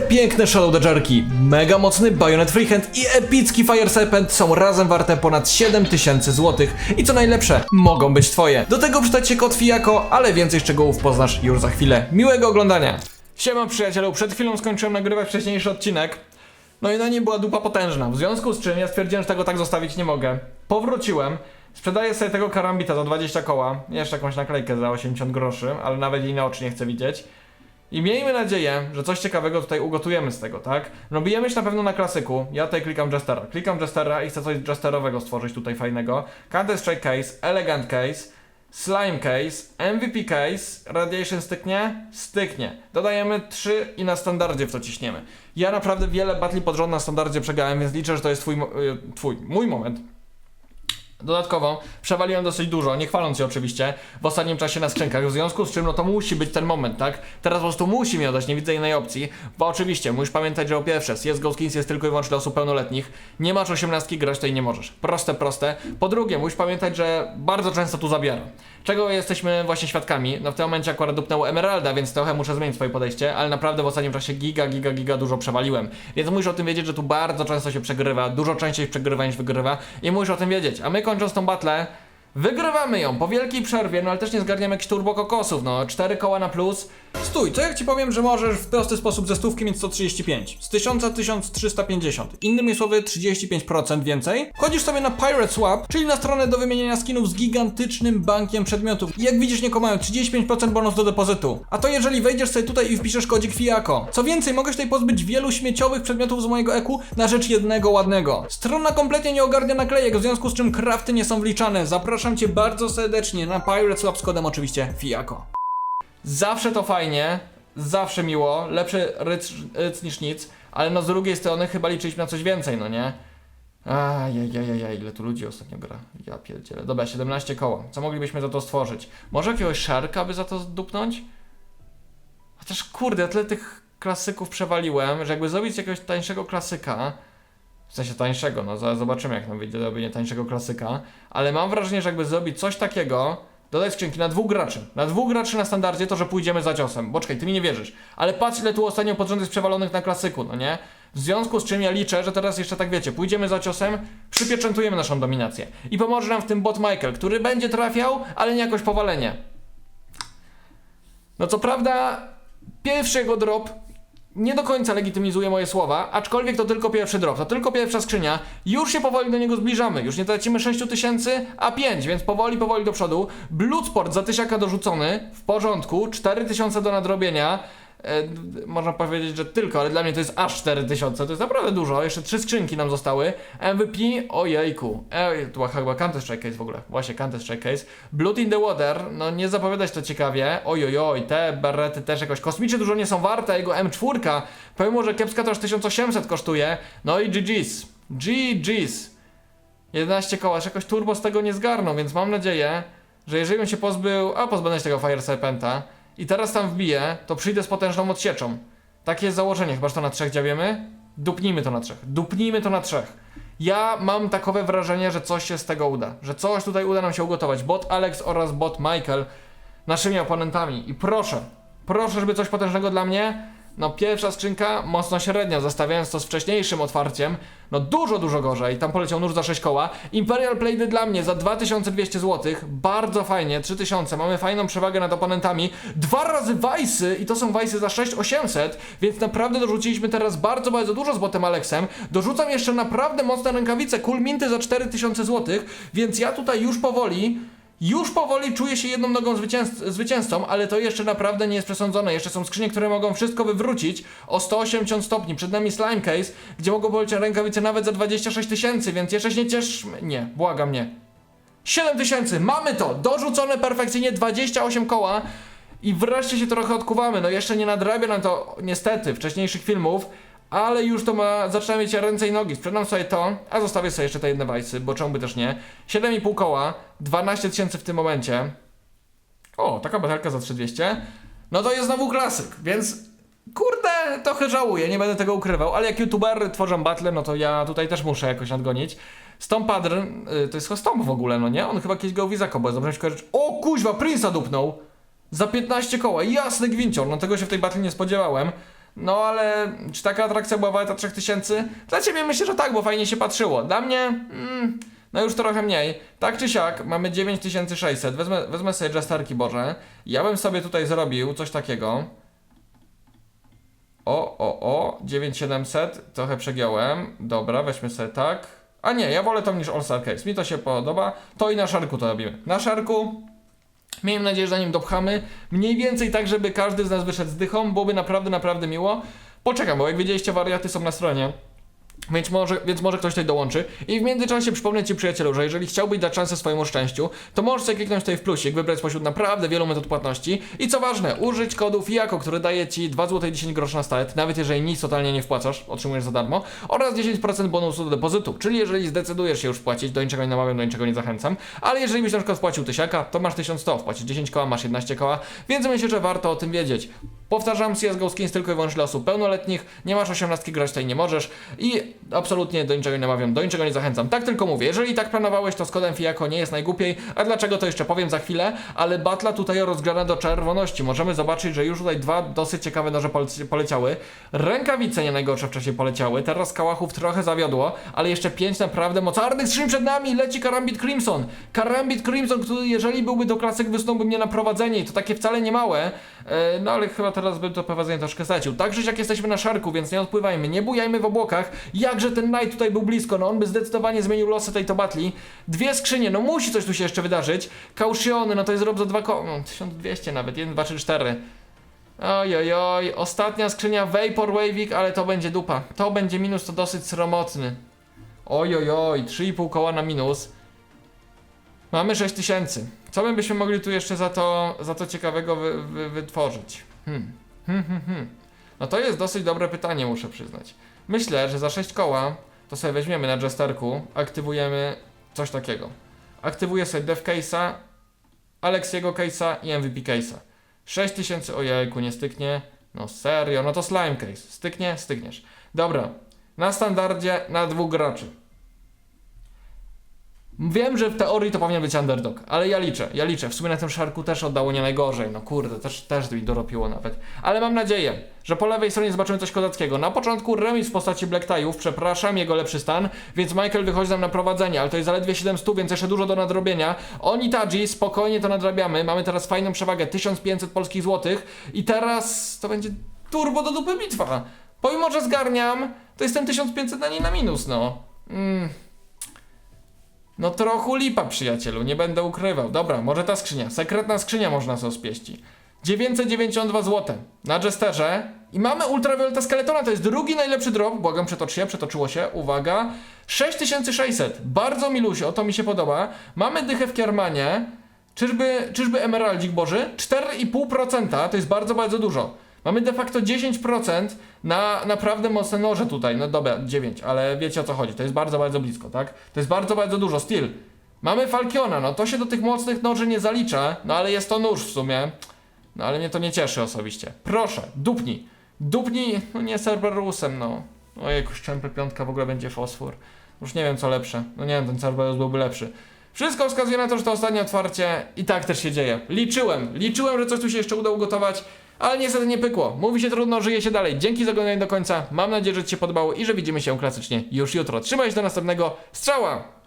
Przepiękne Shadow Dodgerki, mega mocny Bayonet Freehand i epicki Fire Serpent są razem warte ponad 7000 zł i co najlepsze, mogą być twoje. Do tego przydać się kod Fijako, ale więcej szczegółów poznasz już za chwilę. Miłego oglądania! Siema przyjacielu, przed chwilą skończyłem nagrywać wcześniejszy odcinek. No i na nim była dupa potężna, w związku z czym ja stwierdziłem, że tego tak zostawić nie mogę. Powróciłem, sprzedaję sobie tego karambita za 20 koła, jeszcze jakąś naklejkę za 80 groszy, ale nawet jej na oczy nie chcę widzieć. I miejmy nadzieję, że coś ciekawego tutaj ugotujemy z tego, tak? No bijemy się na pewno na klasyku. Ja tutaj klikam Jestera. Klikam Jestera i chcę coś Jesterowego stworzyć tutaj fajnego. Counter Strike Case, Elegant Case, Slime Case, MVP Case, Radiation styknie? Styknie. Dodajemy 3 i na standardzie w to ciśniemy. Ja naprawdę wiele batli pod rząd na standardzie przegrałem, więc liczę, że to jest twój, y, twój mój moment. Dodatkowo przewaliłem dosyć dużo, nie chwaląc się oczywiście, w ostatnim czasie na skrzynkach, w związku z czym no to musi być ten moment, tak? Teraz po prostu musi mi oddać, nie widzę innej opcji, bo oczywiście musisz pamiętać, że po pierwsze, CSGO Skins jest tylko i wyłącznie dla osób pełnoletnich, nie masz 18 grać, i nie możesz. Proste, proste. Po drugie, musisz pamiętać, że bardzo często tu zabieram. Czego jesteśmy właśnie świadkami? No w tym momencie akurat dupnęło Emeralda, więc trochę muszę zmienić swoje podejście, ale naprawdę w ostatnim czasie giga, giga, giga dużo przewaliłem. Więc musisz o tym wiedzieć, że tu bardzo często się przegrywa, dużo częściej przegrywa niż wygrywa i musisz o tym wiedzieć. A my kończąc tą battlę, wygrywamy ją po wielkiej przerwie, no ale też nie zgarniamy jakichś turbo kokosów, no 4 koła na plus. Stój, co jak ci powiem, że możesz w prosty sposób ze stówki mieć 135, z 1000 1350, innymi słowy 35% więcej? Wchodzisz sobie na Pirate Swap, czyli na stronę do wymieniania skinów z gigantycznym bankiem przedmiotów. I jak widzisz, nie mają 35% bonus do depozytu. A to jeżeli wejdziesz sobie tutaj i wpiszesz kodzik FIAKO. Co więcej, mogę tutaj pozbyć wielu śmieciowych przedmiotów z mojego eku na rzecz jednego ładnego. Strona kompletnie nie ogarnia naklejek, w związku z czym krafty nie są wliczane. Zapraszam cię bardzo serdecznie na Pirate Swap z kodem oczywiście FIAKO. Zawsze to fajnie, zawsze miło, lepszy ryc, ryc niż nic, ale no z drugiej strony chyba liczyliśmy na coś więcej, no nie? Ajajajajaj, ile tu ludzi ostatnio gra. Ja pierdzielę. Dobra, 17 koła. Co moglibyśmy za to stworzyć? Może jakiegoś szarka by za to dupnąć? Chociaż kurde, tyle tych klasyków przewaliłem, że jakby zrobić jakiegoś tańszego klasyka, w sensie tańszego, no zobaczymy jak nam wyjdzie robienie tańszego klasyka, ale mam wrażenie, że jakby zrobić coś takiego, dodać skrzynki na dwóch graczy, na dwóch graczy na standardzie, to że pójdziemy za ciosem. Bo czekaj, ty mi nie wierzysz, ale patrz ile tu ostatnio pod rząd jest przewalonych na klasyku, no nie? W związku z czym ja liczę, że teraz jeszcze tak wiecie, pójdziemy za ciosem, przypieczętujemy naszą dominację. I pomoże nam w tym bot Michael, który będzie trafiał, ale nie jakoś powalenie. No co prawda, pierwszy jego drop nie do końca legitymizuje moje słowa, aczkolwiek to tylko pierwszy drop, to tylko pierwsza skrzynia. Już się powoli do niego zbliżamy, już nie tracimy 6000, a 5, więc powoli, powoli do przodu. Bloodsport za tysiaka dorzucony, w porządku, 4000 do nadrobienia. E, można powiedzieć, że tylko, ale dla mnie to jest aż 4000, to jest naprawdę dużo. Jeszcze trzy skrzynki nam zostały. MVP, ojejku. Ej, tu była chyba Counter Strike Case w ogóle. Właśnie Counter Strike Case. Blood in the Water, no nie zapowiadać to ciekawie. Ojojoj, te berety też jakoś kosmicznie dużo nie są warte. Jego M4, pomimo, że kiepska to aż 1800 kosztuje. No i GG's. GG's. 11 koła, jakoś turbo z tego nie zgarną, więc mam nadzieję, że jeżeli bym się pozbył, a pozbędę się tego Fire Serpenta i teraz tam wbiję, to przyjdę z potężną odsieczą. Takie jest założenie, chyba że to na trzech dziabiemy? Dupnijmy to na trzech. Dupnijmy to na trzech. Ja mam takowe wrażenie, że coś się z tego uda. Że coś tutaj uda nam się ugotować. Bot Alex oraz bot Michael naszymi oponentami. I proszę, proszę, żeby coś potężnego dla mnie. No pierwsza skrzynka mocno średnia, zestawiając to z wcześniejszym otwarciem, no dużo, dużo gorzej, tam poleciał nóż za 6 koła. Imperial Plate dla mnie za 2200 zł, bardzo fajnie, 3000, mamy fajną przewagę nad oponentami. Dwa razy Wajsy i to są Wajsy za 6800, więc naprawdę dorzuciliśmy teraz bardzo, bardzo dużo z botem Alexem. Dorzucam jeszcze naprawdę mocne rękawice, cool minty za 4000 zł, więc ja tutaj już powoli już powoli czuję się jedną nogą zwycięz- zwycięzcą, ale to jeszcze naprawdę nie jest przesądzone. Jeszcze są skrzynie, które mogą wszystko wywrócić o 180 stopni. Przed nami slime case, gdzie mogą polecieć rękawice nawet za 26 tysięcy, więc jeszcze się nie cieszmy. Nie, błagam nie. 7 tysięcy, mamy to! Dorzucone perfekcyjnie 28 koła. I wreszcie się trochę odkuwamy. No jeszcze nie nadrabia nam to niestety wcześniejszych filmów, ale już to ma, zaczyna mieć ręce i nogi. Sprzedam sobie to, a zostawię sobie jeszcze te jedne wajsy, bo czemu by też nie. 7,5 koła, 12 tysięcy w tym momencie. O, taka baterka za 3200. No to jest znowu klasyk, więc kurde, trochę żałuję, nie będę tego ukrywał, ale jak youtuber tworzą battle, no to ja tutaj też muszę jakoś nadgonić. Stompadr, y, to jest chyba Stomp w ogóle, no nie? On chyba kiedyś go Wizako, bo dobrze mi się kojarzy. O kuźwa, Prince'a dupnął! Za 15 koła, jasny gwincior, no tego się w tej battle nie spodziewałem. No ale czy taka atrakcja była warta 3000? Dla ciebie myślę, że tak, bo fajnie się patrzyło. Dla mnie, mm, no już trochę mniej. Tak czy siak, mamy 9600. Wezmę, wezmę sobie Jesterki Boże. Ja bym sobie tutaj zrobił coś takiego. O, o, o, 9700, trochę przegiąłem. Dobra, weźmy sobie tak. A nie, ja wolę to niż All Star Case. Mi to się podoba. To i na szarku to robimy. Na szarku Miejmy nadzieję, że na nim dopchamy. Mniej więcej tak, żeby każdy z nas wyszedł z dychą. Byłoby naprawdę, naprawdę miło. Poczekam, bo jak widzieliście, wariaty są na stronie. Więc może, więc może ktoś tutaj dołączy. I w międzyczasie przypomnę Ci przyjacielu, że jeżeli chciałbyś dać szansę swojemu szczęściu, to możesz sobie kliknąć tutaj w plusik, wybrać spośród naprawdę wielu metod płatności. I co ważne, użyć kodu FIAKO, który daje Ci 2 zł 10 groszy na start, nawet jeżeli nic totalnie nie wpłacasz, otrzymujesz za darmo, oraz 10% bonusu do depozytu. Czyli jeżeli zdecydujesz się już wpłacić, do niczego nie namawiam, do niczego nie zachęcam, ale jeżeli byś na przykład wpłacił tysiaka, to masz 1100, wpłacisz 10 koła, masz 11 koła, więc myślę, że warto o tym wiedzieć. Powtarzam, CSGO Skins tylko i wyłącznie dla osób pełnoletnich, nie masz 18 grać tutaj nie możesz i absolutnie do niczego nie namawiam, do niczego nie zachęcam. Tak tylko mówię, jeżeli tak planowałeś, to z kodem FIAKO nie jest najgłupiej, a dlaczego to jeszcze powiem za chwilę, ale batla tutaj rozgrzana do czerwoności. Możemy zobaczyć, że już tutaj dwa dosyć ciekawe noże poleci- poleciały. Rękawice nie najgorsze wcześniej poleciały, teraz kałachów trochę zawiodło, ale jeszcze pięć naprawdę mocarnych skrzyń przed nami, leci Karambit Crimson. Karambit Crimson, który jeżeli byłby do klasyk wysunąłby mnie na prowadzenie i to takie wcale nie małe, no ale chyba teraz bym to prowadzenie troszkę stracił. Także jak jesteśmy na szarku, więc nie odpływajmy, nie bujajmy w obłokach. Jakże ten Knight tutaj był blisko, no on by zdecydowanie zmienił losy tej to batli. Dwie skrzynie, no musi coś tu się jeszcze wydarzyć. Kausiony, no to jest rob za dwa ko... No, 1200 nawet, 1, 2, 3, 4. Oj, oj, ostatnia skrzynia Vapor Wavik, ale to będzie dupa. To będzie minus, to dosyć sromotny. Oj, oj, oj, 3,5 koła na minus. Mamy 6000. Co my byśmy mogli tu jeszcze za to, za to ciekawego wy, wy, wytworzyć? Hmm. Hmm, hmm, hmm. No to jest dosyć dobre pytanie, muszę przyznać. Myślę, że za 6 koła to sobie weźmiemy na Jesterku, aktywujemy coś takiego. Aktywuję sobie Dev Case'a, Alexiego Case'a i MVP Case'a. 6000, ojejku, nie styknie. No serio, no to Slime Case. Styknie? Stykniesz. Dobra, na standardzie na dwóch graczy. Wiem, że w teorii to powinien być underdog, ale ja liczę, ja liczę. W sumie na tym szarku też oddało nie najgorzej. No kurde, też, też mi doropiło nawet. Ale mam nadzieję, że po lewej stronie zobaczymy coś kozackiego. Na początku remis w postaci Black Tie'ów, przepraszam, jego lepszy stan, więc Michael wychodzi nam na prowadzenie, ale to jest zaledwie 700, więc jeszcze dużo do nadrobienia. Oni Tadzi, spokojnie to nadrabiamy. Mamy teraz fajną przewagę, 1500 polskich złotych i teraz to będzie turbo do dupy bitwa. Pomimo, że zgarniam, to jestem 1500 na niej na minus, no. Mm. No trochę lipa, przyjacielu, nie będę ukrywał. Dobra, może ta skrzynia. Sekretna skrzynia można sobie spieści. 992 zł na Jesterze. I mamy ultravioleta skeletona, to jest drugi najlepszy drop. Błagam, przetoczy się, przetoczyło się. Uwaga. 6600. Bardzo milusio, to mi się podoba. Mamy dychę w Kiermanie. Czyżby, czyżby Emeraldzik Boży? 4,5% to jest bardzo, bardzo dużo. Mamy de facto 10% na naprawdę mocne noże tutaj. No dobra, 9, ale wiecie o co chodzi. To jest bardzo, bardzo blisko, tak? To jest bardzo, bardzo dużo. Steel. Mamy Falkiona, no to się do tych mocnych noży nie zalicza, no ale jest to nóż w sumie. No ale mnie to nie cieszy osobiście. Proszę, dupnij. Dupnij, no nie Cerberusem, no. Ojejku, szczępy piątka w ogóle będzie fosfor. Już nie wiem co lepsze. No nie wiem, ten Cerberus byłby lepszy. Wszystko wskazuje na to, że to ostatnie otwarcie i tak też się dzieje. Liczyłem, liczyłem, że coś tu się jeszcze uda ugotować, ale niestety nie pykło. Mówi się trudno, żyje się dalej. Dzięki za oglądanie do końca. Mam nadzieję, że Ci się podobało i że widzimy się klasycznie już jutro. Trzymaj się do następnego. Strzała!